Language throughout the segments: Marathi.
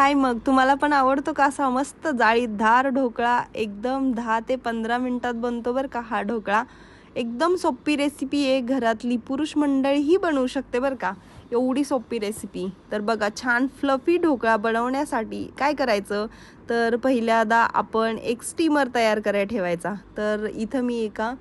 काय मग? तुम्हाला पण आवडतो का असा मस्त जाळीदार ढोकळा? एकदम दहा ते पंधरा मिनटात बनतो बरं का हा ढोकळा. एकदम सोपी रेसिपी आहे घरातली. पुरुष मंडळीही बनवू शकते बरं का. एवढी सोपी रेसिपी तर बघा छान फ्लफी ढोकळा बनवण्यासाठी काय करायचं? तर पहिल्यांदा आपण एक स्टीमर तयार करायला ठेवायचा. तर इथं मी एका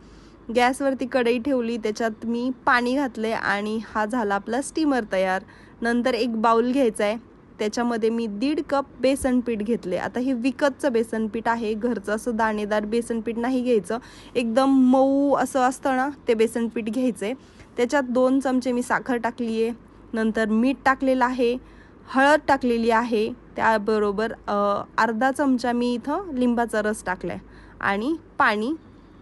गॅसवरती कढई ठेवली. त्याच्यात मी पाणी घातले आणि हा झाला आपला स्टीमर तयार. नंतर एक बाऊल घ्यायचा आहे त्याच्यामध्ये मी दीड कप बेसन पीठ घेतले. आता हे विकतचं बेसन पीठ आहे. घरचं असं दाणेदार बेसन पीठ नाही घ्यायचं. एकदम मऊ असं असतं ना ते बेसन पीठ घ्यायचं आहे त्याच्यात दोन चमचे मी साखर टाकली आहे. नंतर मीठ टाकलेलं आहे. हळद टाकलेली आहे. त्याबरोबर अर्धा चमचा मी इथं लिंबाचा रस टाकला आहे आणि पाणी.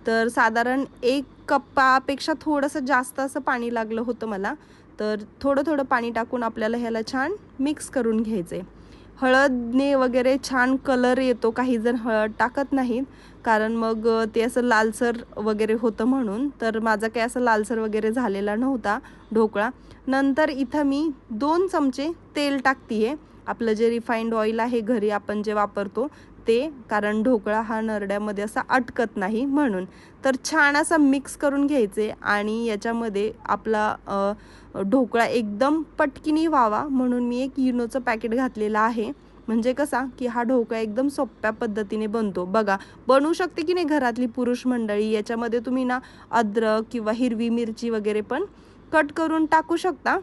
तर साधारण एक कप्पापेक्षा थोडंसं जास्त असं पाणी लागलं होतं मला. तर थोडं थोडं पाणी टाकून आपल्याला ह्याला छान मिक्स करून घ्यायचे हळदने वगैरे छान कलर येतो काही जण हळद टाकत नाहीत. कारण मग ते असं लालसर वगैरे होतं म्हणून. तर माझा काही असं लालसर वगैरे झालेला नव्हता ढोकळा. नंतर इथं मी दोन चमचे तेल टाकते आपलं जे रिफाईंड ऑइल आहे घरी आपण जे वापरतो ते कारण ढोकळा हा नरड्यामध्ये असा अटकत नाही म्हणून. तर छान असा मिक्स करून घ्यायचे आणि याच्यामध्ये आपला ढोकळा एकदम पटकिनी व्हावा म्हणून मी एक युनोचं पॅकेट घातलेलं आहे. म्हणजे कसा की हा ढोकळा एकदम सोप्या पद्धतीने बनतो. बघा बनवू शकते की नाही घरातली पुरुष मंडळी? याच्यामध्ये तुम्ही ना अद्रक किंवा हिरवी मिरची वगैरे पण कट करून टाकू शकता.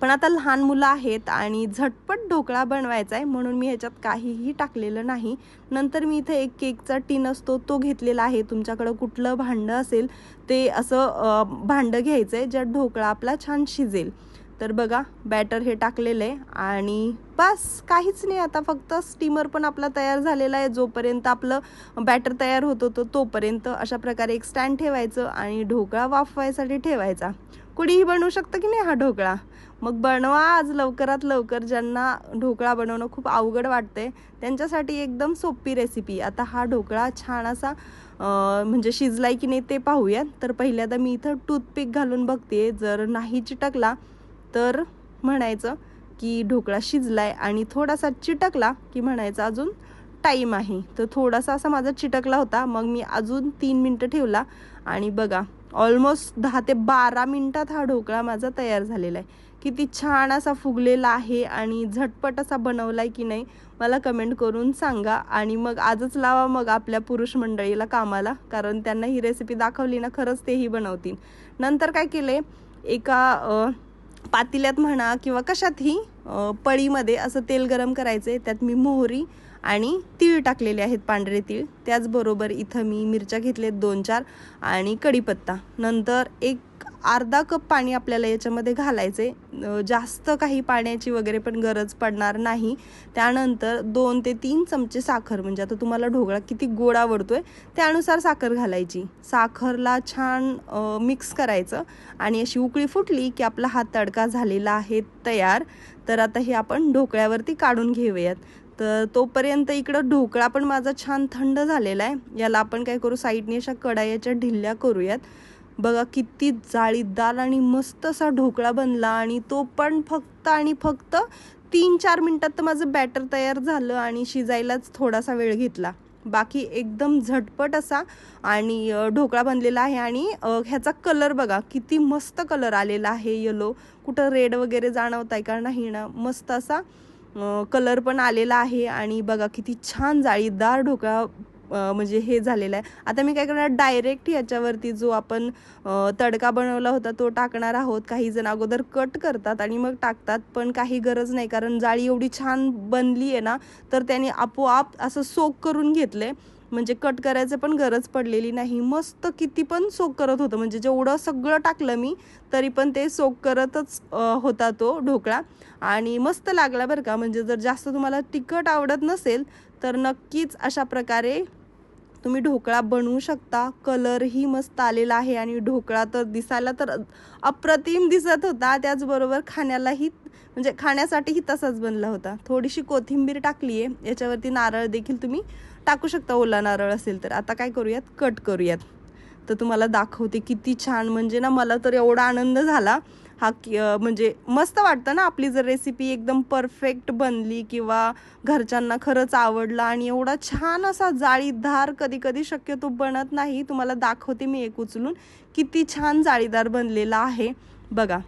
पण आता लहान मुलं आहेत आणि झटपट ढोकळा बनवायचा आहे म्हणून मी ह्याच्यात काहीही टाकलेलं नाही. नंतर मी इथे एक केकचा टीन असतो तो घेतलेला आहे. तुमच्याकडं कुठलं भांडं असेल ते असं भांडं घ्यायचं आहे ज्यात ढोकळा आपला छान शिजेल. तर बघा बॅटर हे टाकलेलं आहे आणि बस काहीच नाही आता. फक्त स्टीमर पण आपला तयार झालेला आहे. जोपर्यंत आपलं बॅटर तयार होत होतं तोपर्यंत अशा प्रकारे एक स्टँड ठेवायचं आणि ढोकळा वाफवायसाठी ठेवायचा. कुणीही बनवू शकतं की नाही हा ढोकळा? मग बनवा आज लवकरात लवकर ज्यांना ढोकळा बनवणं खूप अवघड वाटते त्यांच्यासाठी एकदम सोपी रेसिपी आता हा ढोकळा छान असा म्हणजे शिजलाय की नाही ते पाहूयात. तर पहिल्यांदा मी इथं टूथपिक घालून बघते जर नाही चिटकला तर म्हणायचं की ढोकळा शिजलाय आणि थोडासा चिटकला की म्हणायचं अजून टाईम आहे. तर थोडासा असा माझा चिटकला होता. मग मी अजून तीन मिनटं ठेवला आणि बघा ऑलमोस्ट दहा ते बारा मिनटात हा ढोकळा माझा तयार झालेला आहे. किती छान असा फुगलेला आहे आणि झटपट असा बनवला आहे की नाही मला कमेंट करून सांगा आणि मग आजच लावा मग आपल्या पुरुष मंडळीला कामाला कारण त्यांना ही रेसिपी दाखवली ना खरंच तेही बनवतील. नंतर काय केले एका पातिल्यात म्हणा किंवा कशातही पळीमध्ये असं तेल गरम करायचे त्यात मी मोहरी आणि तीळ टाकलेले आहेत पांढरे तीळ. त्याचबरोबर इथं मी मिरच्या घेतलेत दोन चार आणि कढीपत्ता. नंतर एक अर्धा कप पाणी आपल्याला याच्यामध्ये घालायचे जास्त काही पाण्याची वगैरे पण गरज पडणार नाही. त्यानंतर दोन ते तीन चमचे साखर म्हणजे आता तुम्हाला ढोकळा किती गोड आवडतो आहे त्यानुसार साखर घालायची. साखरला छान मिक्स करायचं आणि अशी उकळी फुटली की आपला हा तडका झालेला आहे तयार. तर आता हे आपण ढोकळ्यावरती काढून घेऊयात. तर तोपर्यंत इकडं ढोकळा पण माझा छान थंड झालेला आहे. याला आपण काय करू साईडने अशा कडायाच्या ढिल्ल्या करूयात. बघा किती जाळीदार आणि मस्त असा ढोकळा बनला आणि तो पण फक्त आणि फक्त तीन चार मिनटात तर माझं बॅटर तयार झालं आणि शिजायलाच थोडासा वेळ घेतला. बाकी एकदम झटपट असा आणि ढोकळा बनलेला आहे आणि ह्याचा कलर बघा किती मस्त कलर आलेला आहे येलो कुठं रेड वगैरे जाणवत आहे का नाही ना मस्त असा कलर पण आलेला आहे आणि बघा किती छान जाळीदार ढोकळा म्हणजे हे झालेलं आहे. आता मी काय करणार डायरेक्ट याच्यावरती जो आपण तडका बनवला होता तो टाकणार आहोत. काही जण अगोदर कट करतात आणि मग टाकतात पण काही गरज नाही. कारण जाळी एवढी छान बनली आहे ना तर त्याने आपोआप असं सोक करून घेतलं म्हणजे कट करायचं पण गरज पडलेली नाही. मस्त किती पण सोक करत होतं. म्हणजे जेवढं सगळं टाकलं मी तरी पण ते सोक करतच होता तो ढोकळा. आणि मस्त लागला बरं का. म्हणजे जर जास्त तुम्हाला तिखट आवडत नसेल तर नक्कीच अशा प्रकारे तुम्ही ढोकळा बनवू शकता. कलरही मस्त आलेला आहे आणि ढोकळा तर दिसायला तर अप्रतिम दिसत होता. त्याचबरोबर खाण्यालाही म्हणजे खाण्यासाठीही तसाच बनला होता. थोडीशी कोथिंबीर टाकली आहे. याच्यावरती नारळ देखील तुम्ही टाकू शकता. ओला नारळ असेल तर. आता काय करूयात? कट करूयात. तर तुम्हाला दाखवते किती छान. म्हणजे ना मला तर एवढा आनंद झाला. हा की म्हणजे मस्त वाटतं ना आपली जर रेसिपी एकदम परफेक्ट बनली किंवा घरच्यांना खरंच आवडला आणि एवढा छान असा जाळीदार कधी कधी शक्यतो बनत नाही. तुम्हाला दाखवते मी एक उचलून. किती छान जाळीदार बनलेला आहे. बघा.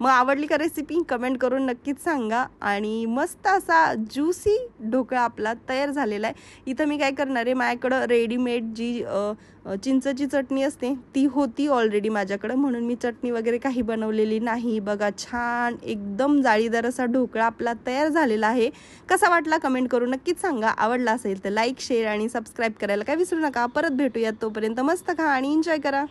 मग आवडली का रेसिपी कमेंट करून नक्कीच सांगा. आणि मस्त असा ज्युसी ढोकळा आपला तयार झालेला आहे. इथं मी काय करणार आहे? माझ्याकडं रेडीमेड जी चिंचची चटणी असते ती होती ऑलरेडी माझ्याकडं. म्हणून मी चटणी वगैरे काही बनवलेली नाही. बघा छान एकदम जाळीदार असा ढोकळा आपला तयार झालेला आहे. कसा वाटला कमेंट करून नक्कीच सांगा. आवडला असेल तर लाईक शेअर आणि सबस्क्राईब करायला काय विसरू नका. परत भेटूयात तोपर्यंत मस्त खा आणि एन्जॉय करा.